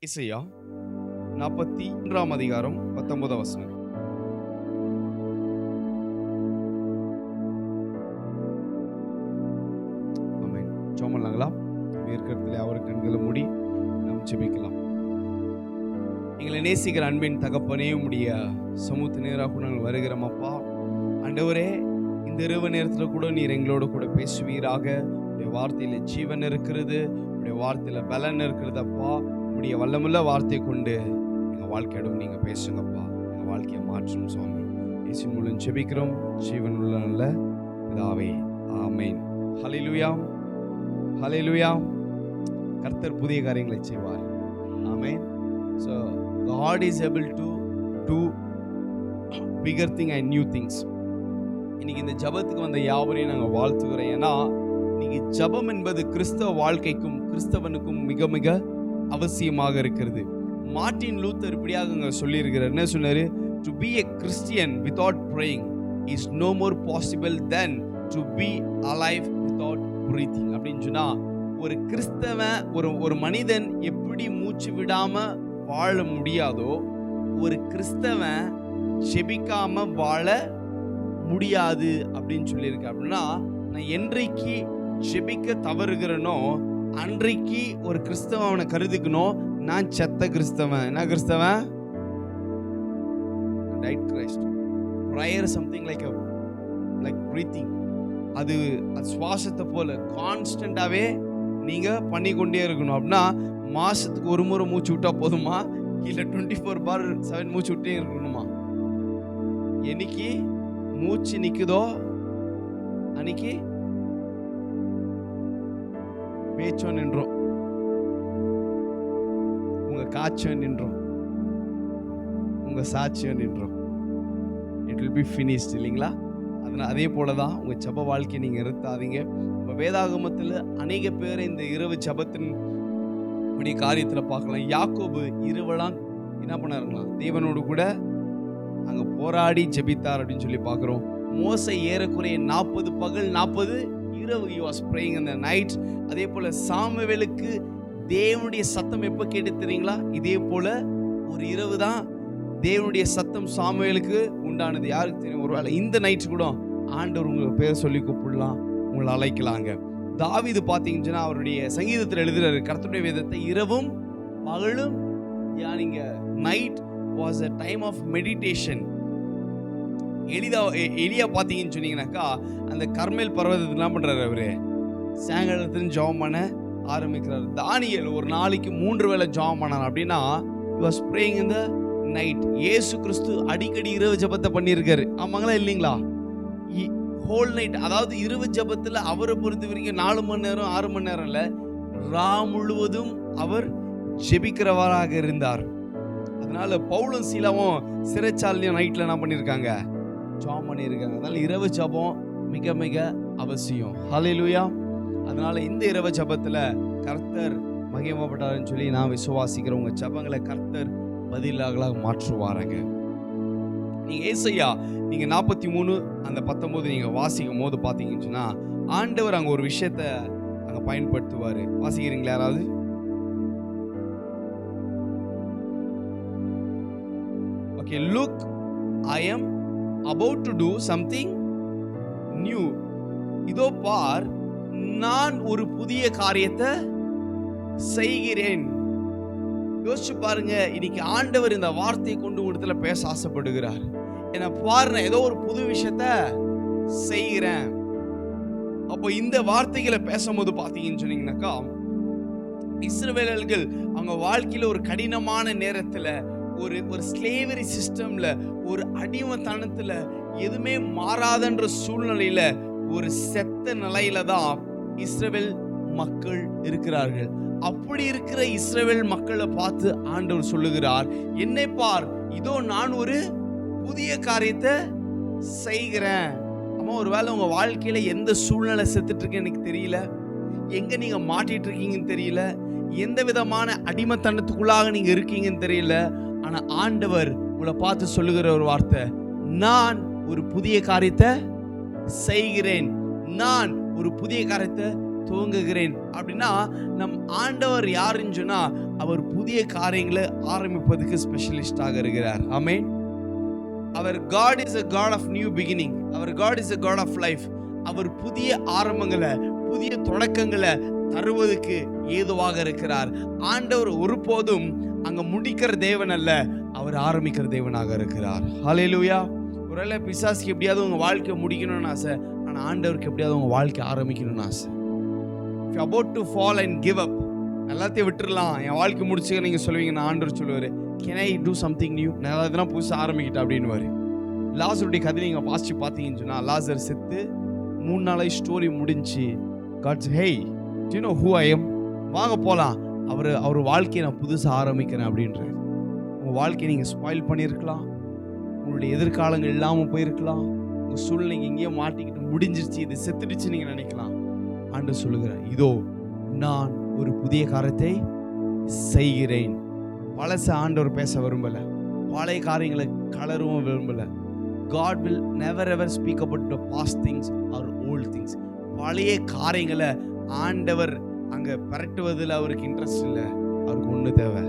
இசையா? நாற்பத்தி ஒன்றாம் அதிகாரம் பத்தொன்பதாம் வசனம். ஆமென். சோமலாங்களா இருக்கிறதுல அவர் கண்களை மூடி நாம் ஜெபிக்கலாம். எங்களை நேசிக்கிற அன்பின் தகப்பனே உடைய சமூத்து நேராக நாங்கள் வருகிறோம் அப்பா அண்டவரே இந்த இரவு நேரத்தில் கூட நீர் எங்களோட கூட பேசுவீராக. உடைய வார்த்தையில் ஜீவன் இருக்கிறது உடைய வார்த்தையில் பலன் இருக்கிறது அப்பா. உடைய வல்லமுள்ள வார்த்தை கொண்டு எங்கள் வாழ்க்கையிடம் நீங்கள் பேசுங்கப்பா. எங்கள் வாழ்க்கையை மாற்றும் சுவாமி. இயேசு மூலம் செபிக்கிறோம் ஜீவன் உள்ள நல்ல இதாவே ஆமென். ஹலிலுயாம் ஹலிலுயாம் கர்த்தர் புதிய காரியங்களை செய்வார். ஆமேன். So God is able to do bigger thing and new things இன்னைக்கு இந்த ஜபத்துக்கு வந்த யாவரையும் நாங்கள் வாழ்த்துக்கிறோம் ஏன்னா இன்னைக்கு ஜபம் என்பது கிறிஸ்தவ வாழ்க்கைக்கும் கிறிஸ்தவனுக்கும் மிக மிக அவசியமாக இருக்கிறது. மார்ட்டின் லூத்தர் இப்படியாக அங்க சொல்லியிருக்கிறார். என்ன சொன்னார்? To be a Christian without praying is no more possible than to be alive without breathing அப்படின்னு சொன்னால் ஒரு கிறிஸ்தவன் ஒரு ஒரு மனிதன் எப்படி மூச்சு விடாமல் வாழ முடியாதோ ஒரு கிறிஸ்தவன் செபிக்காமல் வாழ முடியாது அப்படின்னு சொல்லியிருக்கேன் அப்படின்னா நான் என்றைக்கு செபிக்க தவறுகிறனோ அன்றைக்கு ஒரு கிறிஸ்தவன் அவனை கருதிக்கணும். நான் செத்த கிறிஸ்தவன். என்ன கிறிஸ்தவன்? Tight Christ prayer something like like breathing அது அது சுவாசத்தை போல கான்ஸ்டண்டாகவே நீங்கள் பண்ணிக்கொண்டே இருக்கணும். அப்படின்னா மாசத்துக்கு ஒரு முறை மூச்சு விட்டா போதுமா? இல்லை டுவெண்ட்டி ஃபோர் பார் செவன் மூச்சு விட்டே இருக்கணுமா? என்னைக்கு மூச்சு நிக்குதோ அன்னைக்கு பேச்சோ நின்றோம். உங்க காட்சியோ நின்றோம். உங்க சாட்சியம் நின்றோம். இட் வில் பி ஃபினிஷ்ட் இல்லைங்களா? அதனால் அதே போல தான் உங்கள் ஜப வாழ்க்கையை நீங்கள் நிறுத்தாதீங்க. இப்போ வேதாகமத்தில் அநேக பேர் இந்த இரவு ஜபத்தின் இப்படி காரியத்தில் பார்க்கலாம். யாக்கோபு இரவெல்லாம் என்ன பண்ணாருங்களா தேவனோடு கூட அங்கே போராடி ஜெபித்தார் அப்படின்னு சொல்லி பார்க்குறோம். மோசை ஏறக்குறைய நாற்பது பகல் நாற்பது இரவு யூ வாஸ் ப்ரேயிங் அந்த நைட் அதே போல் சாமுவேலுக்கு தேவனுடைய சத்தம் எப்போ கேட்டு தெரியுங்களா? இதே போல் ஒரு இரவு தான் தேவனுடைய சத்தம் சாமுவேலுக்கு உண்டானது. யாருக்கு தெரியும்? ஒருவேளை இந்த நைட் கூட ஆண்டவர் உங்களுக்கு பேர் சொல்லி கூப்பிடலாம். உங்களை அழைக்கலாங்க. தாவிது பார்த்தீங்கன்னா அவருடைய சங்கீதத்தில் எழுதுறாரு. கர்த்தருடைய வேதத்தை இரவும் பகலும் யானிங்க night was a time of meditation எளிதா எ- பார்த்தீங்கன்னு சொன்னீங்கன்னாக்கா அந்த கர்மேல் பர்வதத்தை என்ன பண்ணுறாரு அவரு? சாயங்காலத்துல ஜெபம் பண்ண ஆரம்பிக்கிறார். தானியல் ஒரு நாளைக்கு மூன்று வேளை ஜெபம் பண்ணார். அப்படின்னா வாஸ் ப்ரேயிங் இந்த நைட் இயேசு கிறிஸ்து அடிக்கடி இரவு ஜெபத்தை பண்ணியிருக்காரு. ஆமாங்களா இல்லைங்களா? ஹோல் நைட் அதாவது இரவு ஜெபத்தில் அவரை பொறுத்த வரைக்கும் நாலு மணி நேரம் ஆறு மணி நேரம் இல்லை. ரா முழுவதும் அவர் ஜெபிக்கிறவராக இருந்தார். அதனால பவுலும் சீலாவும் சிறைச்சாலையும் நைட்டில் என்ன பண்ணியிருக்காங்க? ஜாம் பண்ணியிருக்காங்க. அதனால் இரவு ஜபம் மிக மிக அவசியம். ஹலிலுயா அதனால் இந்த இரவு ஜபத்தில் கர்த்தர் மகிமைப்பட்டாருன்னு சொல்லி நான் விசுவாசிக்கிறேன். உங்கள் ஜபங்களை கர்த்தர் பதிலாக மாற்றுவாருங்க. நீங்கள் ஏசையா நீங்கள் நாற்பத்தி மூணு அந்த பத்தொம்போது நீங்கள் வாசிக்கும் போது பார்த்தீங்கன்னு சொன்னால் ஆண்டவர் அங்கே ஒரு விஷயத்த அங்கே பயன்படுத்துவார். வாசிக்கிறீங்களா யாராவது? Okay look I am about to do something new இதோ பார் நான் ஒரு புதிய காரியத்தை செய்கிறேன். யோசிச்சு பாருங்க இன்னைக்கு ஆண்டவர் இந்த வார்த்தையை கொண்டு இடத்துல பேச ஆசைப்படுகிறார். என்ன பாருங்க ஏதோ ஒரு புது விஷயத்த செய்கிறேன். அப்போ இந்த வார்த்தைகளை பேசும்போது பார்த்தீங்கன்னு சொன்னீங்கன்னாக்கா இஸ்ரவேலர்கள் அவங்க வாழ்க்கையில் ஒரு கடினமான நேரத்தில் ஒரு ஒரு ஸ்லேவரி சிஸ்டம்ல ஒரு அடிமத்தனத்துல எதுவுமே மாறாதன்ற சூழ்நிலையில ஒரு செத்த நிலையில தான் இஸ்ரேல் மக்கள் இருக்கிறார்கள். அப்படி இருக்கிற இஸ்ரேல் மக்களை பார்த்து ஆண்டவர் சொல்லுகிறார் என்னை பார் இதோ நான் ஒரு புதிய காரியத்தை செய்கிறேன். அம்மா ஒருவேளை உங்க வாழ்க்கையில எந்த சூழ்நிலை செத்துட்டு இருக்கேன் எனக்கு தெரியல. எங்க நீங்க மாட்டிட்டு இருக்கீங்கன்னு தெரியல. எந்த விதமான அடிமத்தனத்துக்குள்ளாக நீங்க இருக்கீங்கன்னு தெரியல. ஆனா ஆண்டவர் உங்களை பார்த்து சொல்லுகிற ஒரு வார்த்தை நான் ஒரு புதிய காரியத்தை செய்கிறேன். நான் ஒரு புதிய காரியத்தை துவங்குகிறேன். அப்படின்னா நம் ஆண்டவர் யாருன்னு சொன்னா அவர் புதிய காரியங்களை ஆரம்பிப்பதுக்கு ஸ்பெஷலிஸ்டாக இருக்கிறார். ஆமென் அவர் God is a God of new beginning our God is a God of life அவர் புதிய ஆரம்பங்களை புதிய தொடக்கங்களை தருவதற்கு ஏதுவாக இருக்கிறார். ஆண்டவர் ஒருபோதும் அங்க முடிக்கிற தேவன் அல்ல அவர் ஆரம்பிக்கிற தேவனாக இருக்கிறார். ஹalleluya ஒருவேளை பிசாசுக்கு எப்படியாவது உங்க வாழ்க்கையை முடிக்கணும்னு ஆசை ஆனா ஆண்டவருக்கு எப்படியாவது உங்க வாழ்க்கை ஆரம்பிக்கணும்னு ஆசை. If you're to fall and and எல்லாத்தையும் விட்டுடலாம் என் வாழ்க்கை முடிச்சுக்க நீங்க சொல்லுவீங்க நான் ஆண்டவர் சொல்லுவாரு can I do something new நான் எதனா புதுசாக ஆரம்பிக்கிட்டேன் அப்படின்னு லாசருடைய கதை நீங்க வாசிச்சு பார்த்தீங்கன்னு சொன்னா லாசர் செத்து மூணு நாளை ஸ்டோரி முடிஞ்சு God's hey you know who I am வாங்க போகலாம் அவர் அவர் வாழ்க்கையை நான் புதுசாக ஆரம்பிக்கிறேன் அப்படின்றார். உங்கள் வாழ்க்கையை நீங்கள் ஸ்பாயில் பண்ணியிருக்கலாம். உங்களுடைய எதிர்காலங்கள் இல்லாமல் போயிருக்கலாம். உங்கள் சூழ்நிலை எங்கேயோ மாட்டிக்கிட்டு முடிஞ்சிருச்சு இது செத்துடுச்சு நீங்கள் நினைக்கலாம். ஆண்டு சொல்லுகிறேன் இதோ நான் ஒரு புதிய காரியத்தை செய்கிறேன். பழச ஆண்டவர் பேச விரும்பலை. பழைய காரியங்களை கலரவும் விரும்பலை. God will never ever speak about the past things or old things பழைய காரியங்களை ஆண்டவர் அங்கே பரட்டுவதில் அவருக்கு இன்ட்ரெஸ்ட் இல்லை. அவருக்கு ஒன்று தேவை.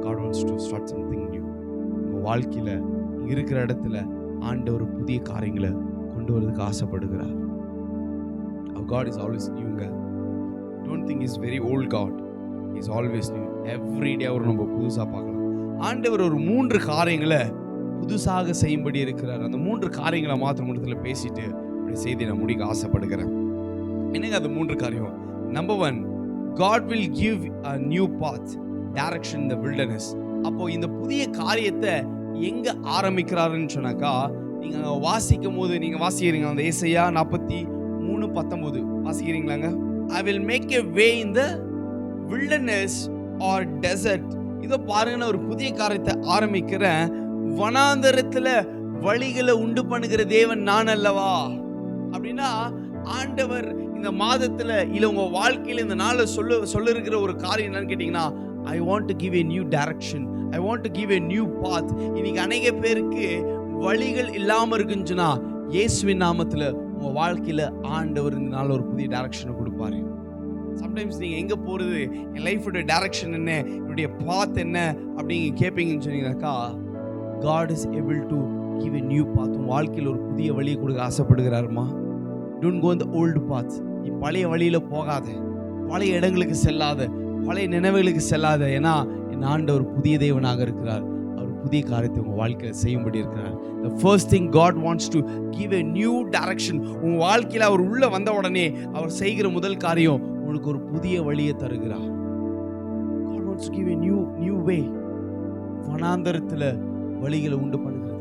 God wants to start something new உங்கள் வாழ்க்கையில் இருக்கிற இடத்துல ஆண்டவர் புதிய காரியங்களை கொண்டு வரதுக்கு ஆசைப்படுகிறார். God is always நியூங்க don't think is very old God is always new every day அவர் நம்ம புதுசாக பார்க்கலாம். ஆண்டவர் ஒரு மூன்று காரியங்களை புதுசாக செய்யும்படி இருக்கிறார். அந்த மூன்று காரியங்களை மாத்திரம் இடத்துல பேசிட்டு அப்படி செய்தி நான் முடிக்க ஆசைப்படுகிறேன். என்னங்க அது மூன்று காரியம்? Number one God will give a new path direction இந்த வில்டர்னஸ் அப்போ இந்த புதிய காரியத்தை எங்க ஆரம்பிக்கிறாருன்னு சொன்னாக்கா நீங்க வாசிக்கும் போது நீங்க வாசிக்கிறீங்க அந்த ஏசையா நாற்பத்தி மூணு பத்தொன்பது. வாசிக்கிறீங்களாங்க? I will make a way in the wilderness or desert இதோ பாருங்க நான் ஒரு புதிய காரியத்தை ஆரம்பிக்கிறேன். வனாந்தரத்துல வழிகளை உண்டு பண்ணுகிற தேவன் நான் அல்லவா? அப்படின்னா ஆண்டவர் இந்த மாதத்துல இல்ல உங்க வாழ்க்கையில இந்த நாள்ல சொல்ல சொல்லிருக்கிற ஒரு காரியம் என்னன்னு கேட்டீங்கன்னா I want to give a new direction I want to give a new path இன்னைக்கு அநேக பேருக்கு வழிகள் இல்லாம இருக்குன்னு இயேசுவின் நாமத்துல உங்க வாழ்க்கையில ஆண்டவர் இந்த நாள் ஒரு புதிய டைரக்ஷனை கொடுப்பாரு. சம்டைம்ஸ் நீங்க எங்க போறது? என் லைஃபோட டைரக்ஷன் என்ன? என்னுடைய பாத் என்ன? அப்படிங்க கேட்பீங்கன்னு சொன்னீங்கன்னாக்கா God is able to give a new path உன் வாழ்க்கையில் ஒரு புதிய வழியை கொடுக்க ஆசைப்படுகிறாருமா? டோன்ட் கோ இந்த ஓல்டு பாத் நீ பழைய வழியில் போகாத. பழைய இடங்களுக்கு செல்லாத. பழைய நினைவுகளுக்கு செல்லாத. ஏன்னா என் ஆண்டவர் புதிய தேவனாக இருக்கிறார். அவர் புதிய காரியத்தை உங்கள் வாழ்க்கையில் செய்யும்படி இருக்கிறார். The first thing God wants to give a new direction உங்கள் வாழ்க்கையில் அவர் உள்ளே வந்த உடனே அவர் செய்கிற முதல் காரியம் உங்களுக்கு ஒரு புதிய வழியை தருகிறார். God wants give give new new வனாந்தரத்தில் வழிகளை உண்டு பண்ணுகிறது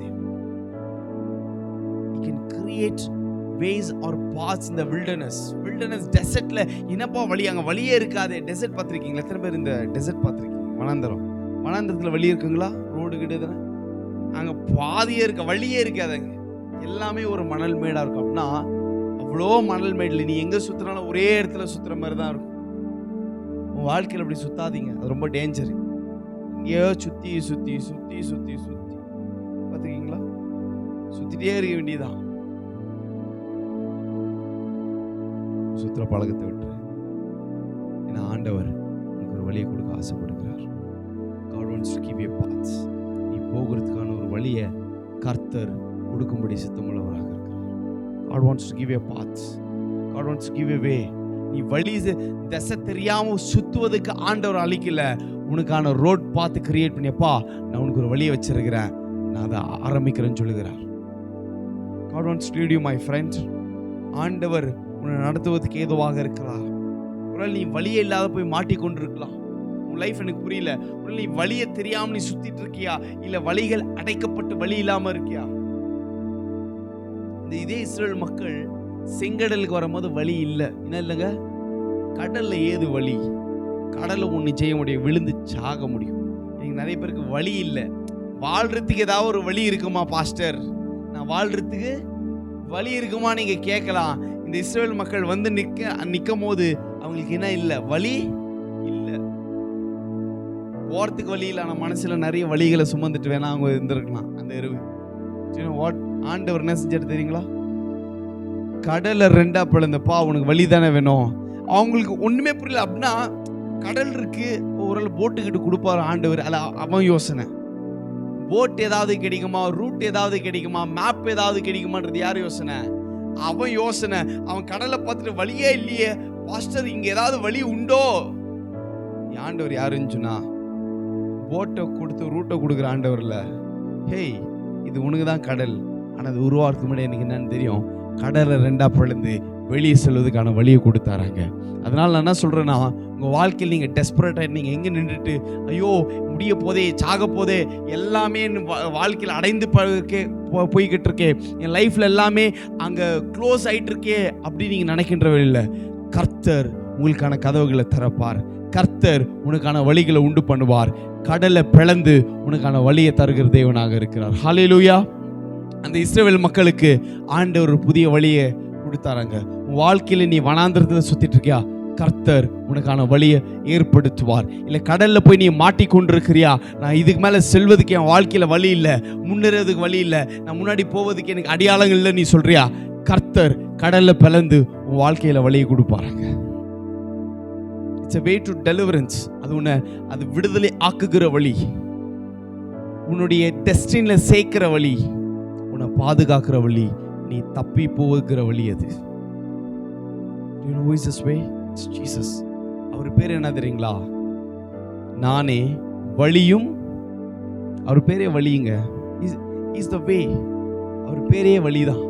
He create ways are pass இந்த வில்டர்னஸ் வில்டர்னஸ் டெசர்ட்டில் என்னப்பா வழி அங்கே வழியே இருக்காதே. டெசர்ட் பார்த்துருக்கீங்களா? எத்தனை பேர் இந்த டெசர்ட் பார்த்துருக்கீங்க? வனாந்தரம். வனாந்தரத்துல வழி இருக்குங்களா? ரோடு கிட்ட அங்கே பாதியே இருக்க வழியே இருக்காதுங்க எல்லாமே ஒரு மணல் மேடாக இருக்கும். அப்படின்னா அவ்வளோ மணல் மேடில் நீ எங்கே சுற்றுனாலும் ஒரே இடத்துல சுற்றுற மாதிரி தான் இருக்கும். உன் வாழ்க்கையில் அப்படி சுற்றாதீங்க அது ரொம்ப டேஞ்சரு எங்கேயோ சுற்றி சுற்றி சுற்றி சுற்றி சுற்றி பார்த்துருக்கீங்களா? சுற்றிட்டே இருக்க வேண்டியதான் சுத்துற பழக்கத்தை விட்டு ஏன்னா ஆண்டவர் உனக்கு ஒரு வழியை கொடுக்க ஆசைப்படுகிறார். God wants to give நீ போகிறதுக்கான ஒரு வழியை கர்த்தர் கொடுக்கும்படி சித்தமுள்ளவராக இருக்கிறார். God wants to give you a path. God wants to நீ வழி திசை தெரியாம சுத்துவதுக்கு ஆண்டவர் அழிக்கல உனக்கான ரோட் பார்த்து கிரியேட் பண்ணியப்பா நான் உனக்கு ஒரு வழியை வச்சிருக்கிறேன். நான் அதை ஆரம்பிக்கிறேன்னு சொல்லுகிறார். God wants to lead ஆண்டவர் உன்னை நடத்துவதற்கு ஏதுவாக இருக்கலாம். ஒருவேளை நீ வழியே இல்லாத போய் மாட்டிக்கொண்டிருக்கலாம். உன் லைஃப் எனக்கு புரியல. உடல் நீ வழியை தெரியாம நீ சுத்திட்டு இருக்கியா? இல்ல வழிகள் அடைக்கப்பட்டு வழி இல்லாம இருக்கியா? இந்த இதே இஸ்ரேல் மக்கள் செங்கடலுக்கு வரும்போது வழி இல்லை. என்ன இல்லைங்க? கடல்ல ஏது வழி? கடலை ஒன்று செய்ய முடியும் விழுந்து சாக முடியும். இன்னைக்கு நிறைய பேருக்கு வழி இல்லை. வாழ்றதுக்கு ஏதாவது ஒரு வழி இருக்குமா பாஸ்டர் நான் வாழ்றதுக்கு வழி இருக்குமா நீங்க கேட்கலாம். இந்த இஸ்ரேல் மக்கள் வந்து நிக்க நிற்கும் போது அவங்களுக்கு என்ன இல்லை? வழி இல்லை. போகிறதுக்கு வழி இல்லை. ஆனால் மனசில் நிறைய வழிகளை சுமந்துட்டு வேணா அவங்க இருந்திருக்கலாம் அந்த எருவு வாட் ஆண்டவர் என்ன செஞ்சாரு தெரியுங்களா? கடலை ரெண்டா பிளந்தப்பா உனக்கு வழி தானே வேணும். அவங்களுக்கு ஒன்றுமே புரியல. அப்படின்னா கடல் இருக்கு. ஓரளவு போட்டுக்கிட்டு கொடுப்பாரு ஆண்டவர். அல்ல அவன் யோசனை. போட் ஏதாவது கிடைக்குமா? ரூட் ஏதாவது கிடைக்குமா? மேப் ஏதாவது கிடைக்குமான்றது யார் யோசனை? அவன் யோசனை அவன் கடலை பார்த்துட்டு வழியே இல்லையே. பாஸ்டர் இங்க ஏதாவது வழி உண்டோ? ஆண்டவர் யாருன்னு சொன்னா போட்டை கொடுத்து ரூட்டை கொடுக்குற ஆண்டவர்ல. ஹேய் இது உனக்கு தான் கடல். ஆனால் அது உருவாகிறதுக்கு முன்னாடி எனக்கு என்னன்னு தெரியும்? கடலை ரெண்டா பிளந்து வெளியே செல்வதற்கான வழியை கொடுத்தாராங்க அதனால நான் என்ன சொல்கிறேன்னா உங்கள் வாழ்க்கையில் நீங்கள் டெஸ்பரேட்டாக நீங்கள் எங்கே நின்றுட்டு ஐயோ முடிய போதே சாக போதே எல்லாமே வாழ்க்கையில் அடைந்து ப- போ- போய்கிட்டு இருக்கே. என் லைஃப்பில் எல்லாமே அங்கே க்ளோஸ் ஆகிட்டுருக்கே அப்படி நீங்கள் நினைக்கின்ற வழியில் கர்த்தர் உங்களுக்கான கதவுகளை திறப்பார். கர்த்தர் உனக்கான வழிகளை உண்டு பண்ணுவார். கடலை பிளந்து உனக்கான வழியை தருகிற தேவனாக இருக்கிறார். லூயா அந்த இஸ்ரேல் மக்களுக்கு ஆண்ட ஒரு புதிய வழியை கொடுத்தாராங்க. உன் வாழ்க்கையில் நீ வனாந்திரத்தில் சுற்றிட்டு இருக்கியா? கர்த்தர் உனக்கான வழியை ஏற்படுத்துவார். இல்லை கடலில் போய் நீ மாட்டிக்கொண்டிருக்கிறியா? நான் இதுக்கு மேலே செல்வதுக்கு என் வாழ்க்கையில் வழி இல்லை. முன்னேறதுக்கு வழி இல்லை. நான் முன்னாடி போவதுக்கு எனக்கு அடையாளங்கள் இல்லை நீ சொல்கிறியா கர்த்தர் கடலில் பிளந்து உன் வாழ்க்கையில் வழியை கொடுப்பாருங்க. It's a way to deliverance அது உன்னை அது விடுதலை ஆக்குகிற வழி. உன்னுடைய டெஸ்டினில் சேர்க்கிற வழி. உன்னை பாதுகாக்கிற வழி. நீ தப்பி போகிற வழி அது. You ஜீசஸ் அவர் பேர் என்ன தெரியுங்களா? நானே வழியும் அவர் பேரே வழியுங்க இஸ் த வே அவர் பேரே வழி தான்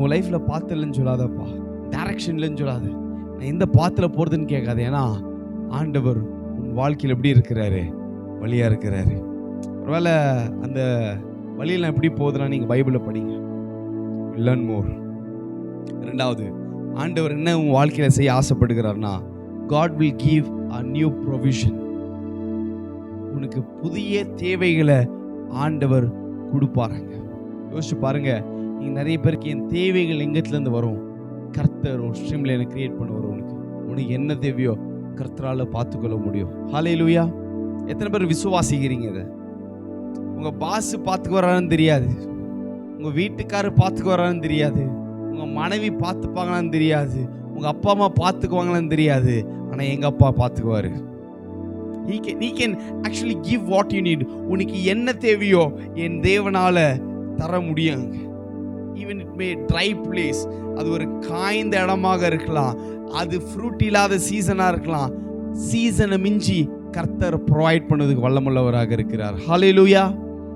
உன் லைஃப்பில் பார்த்து இல்லைன்னு சொல்லாதப்பா. டைரக்ஷன் இல்லைன்னு சொல்லாது. நான் எந்த பாத்தில் போகிறதுன்னு கேட்காது. ஏன்னா ஆண்டவர் உன் வாழ்க்கையில் எப்படி இருக்கிறாரு? வழியாக இருக்கிறாரு. ஒருவேளை அந்த வழியில் எப்படி போகுதுன்னா நீங்கள் பைபிளை படிங்க. லேர்ன் மோர் ரெண்டாவது ஆண்டவர் என்ன உன் வாழ்க்கையில் செய்ய ஆசைப்படுகிறார்னா God will give a new provision உனக்கு புதிய தேவைகளை ஆண்டவர் கொடுப்பாருங்க. யோசிச்சு பாருங்க நீங்கள் நிறைய பேருக்கு என் தேவைகள் எங்கத்துலேருந்து வரும்? கர்த்தர் ஒரு ஸ்ட்ரீமில் எனக்கு கிரியேட் பண்ண வரும் உனக்கு. உனக்கு என்ன தேவையோ கர்த்தரால் பார்த்துக்கொள்ள முடியும். ஹாலே லூயா எத்தனை பேர் விசுவாசிக்கிறீங்க இதை? உங்கள் பாஸ் பார்த்துக்கு வரான்னு தெரியாது. உங்கள் வீட்டுக்காரர் பார்த்துக்கு வரான்னு தெரியாது. உங்கள் மனைவி பார்த்துப்பாங்களான்னு தெரியாது. உங்கள் அப்பா அம்மா பார்த்துக்குவாங்களான்னு தெரியாது. ஆனால் எங்கள் அப்பா பார்த்துக்குவாரு. He can he can actually give what you need உனக்கு என்ன தேவையோ என் தேவனால் தர முடியும். Even it may dry place அது ஒரு காய்ந்த இடமாக இருக்கலாம். அது ஃப்ரூட் இல்லாத சீசனாக இருக்கலாம். சீசனை மிஞ்சி கர்த்தர் ப்ரொவைட் பண்ணதுக்கு வல்லமுள்ளவராக இருக்கிறார். ஹalleluya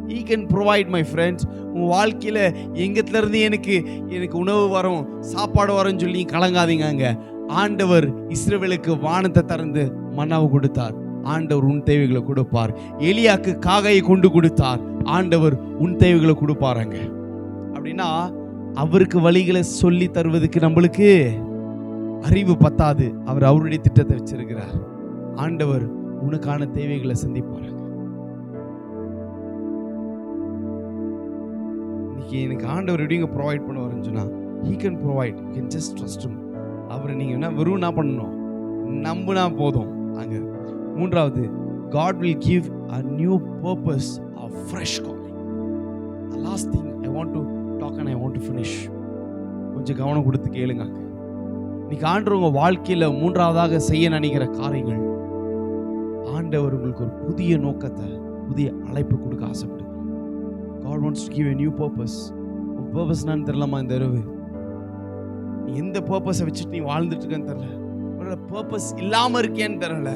he can provide my friends உன் வாழ்க்கையில் எங்கத்துலேருந்து எனக்கு எனக்கு உணவு வரும் சாப்பாடு வரும்னு சொல்லி கலங்காதீங்க. அங்கே ஆண்டவர் இஸ்ரேவேலுக்கு வானத்தை திறந்து மன்னாவை கொடுத்தார். ஆண்டவர் உன் தேவைகளை கொடுப்பார். எலியாக்கு காகையை கொண்டு கொடுத்தார். ஆண்டவர் உன் தேவைகளை கொடுப்பாருங்க. அப்படின்னா அவருக்கு வழிகளை சொல்லி தருவதுக்கு நம்மளுக்கு அறிவு பத்தாது. அவர் அவருடைய திட்டத்தை வச்சிருக்கிறார். ஆண்டவர் உனக்கான தேவைகளை சந்திப்பாருங்க. இன்னைக்கு எனக்கு ஆண்டவர் எப்படிங்க ப்ரொவைட் பண்ணுவாருன்னு சொன்னா he can provide can just trust அவரை நீங்க என்ன வெறும் என்ன பண்ணணும்? நம்புனா போதும். அங்க. மூன்றாவது God will give a new purpose a fresh calling last thing I want to talk and I want to finish கொஞ்சம் கவனம் கொடுத்து கேளுங்க இன்னைக்கு ஆண்டவர் உங்கள் வாழ்க்கையில மூன்றாவதாக செய்ய நினைக்கிற காரியங்கள் ஆண்டவர் உங்களுக்கு ஒரு புதிய நோக்கத்தை புதிய அழைப்பு கொடுக்க ஆசைப்படுது. God wants to give a new purpose உன் பர்பஸ் என்னன்னு தெரியலமா இந்த இரவு. நீ எந்த பர்பஸை வச்சுட்டு நீ வாழ்ந்துட்டு இருக்கேன்னு தெரில ஒரு பர்பஸ் இல்லாமல் இருக்கேன்னு தெரில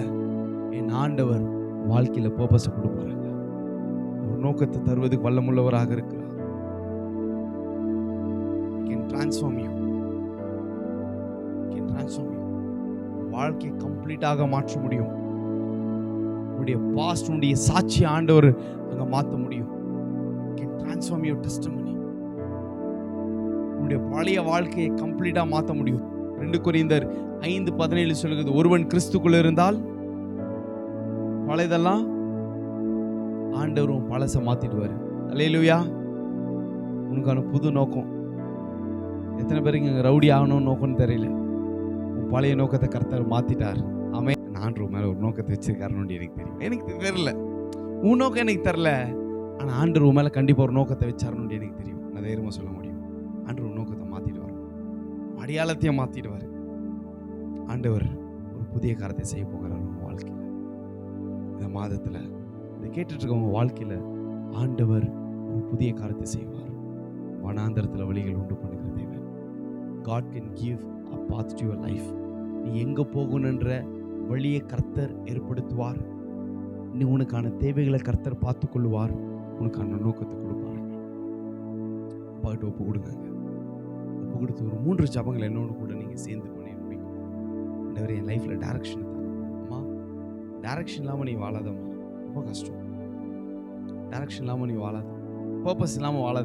என் ஆண்டவர் வாழ்க்கையில் பர்பஸை கொடுப்பாருங்க. ஒரு நோக்கத்தை தருவதுக்கு வல்லமுள்ளவராக இருக்கிறார். Can transform you can transform you வாழ்க்கையை கம்ப்ளீட்டாக மாற்ற முடியும். உன்னுடைய பாஸ்ட் உன்னுடைய சாட்சி ஆண்டவர் அங்கே மாற்ற முடியும். Can transform your testimony. உன்னுடைய பழைய வாழ்க்கையை கம்ப்ளீட்டாக மாற்ற முடியும். ரெண்டு குறைந்தர் ஐந்து பதினேழு சொல்லுகிறது ஒருவன் கிறிஸ்துக்குள்ள இருந்தால் பழையதெல்லாம் ஆண்டவரும் பழசை மாற்றிடுவார் அலையிலுயா உனக்கான புது நோக்கம். எத்தனை பேருக்கு இங்கே ரவுடி ஆகணும்னு நோக்கம்னு தெரியல. உன் பழைய நோக்கத்தை கர்த்தர் மாற்றிட்டார் ஆமே நான் மேலே ஒரு நோக்கத்தை வச்சிருக்காருன்னு எனக்கு தெரியும். எனக்கு தெரியல. உன் நோக்கம் எனக்கு தெரில ஆனால் ஆண்டு உன் மேலே கண்டிப்பாக ஒரு நோக்கத்தை வச்சாருன்னு எனக்கு தெரியும். நான் தைரியமாக சொல்ல முடியும். ஆண்டு ஒரு நோக்கத்தை மாற்றிடுவார் அடையாளத்தையும் மாற்றிடுவார் ஆண்டவர் ஒரு புதிய காரத்தை செய்ய போகிறார் உங்கள் வாழ்க்கையில். இந்த மாதத்தில் இதை கேட்டுட்ருக்கவங்க வாழ்க்கையில் ஆண்டவர் ஒரு புதிய காரத்தை செய்வார். வனாந்தரத்தில் வழிகள் உண்டு பண்ணுகிற தேவன். God can give a path to your life நீ எங்கே போகணுன்ற வழியை கர்த்தர் ஏற்படுத்துவார். நீ உனக்கான தேவைகளை கர்த்தர் பார்த்துக்கொள்வார். உனக்கான நோக்கத்தை கொடுப்பாங்க. பாட்டு ஒப்பு கொடுங்க. ஒப்பு கொடுத்து ஒரு மூன்று ஜபங்கள் என்னோட கூட நீங்கள் சேர்ந்து பண்ணி முடியும் ஆண்டவரே என் லைஃப்பில் டேரக்ஷன் தான் அம்மா டேரக்ஷன் இல்லாமல் நீ வாழாதம்மா. ரொம்ப கஷ்டம். டேரக்ஷன் இல்லாமல் நீ வாழாத. பர்பஸ் இல்லாமல் வாழாத.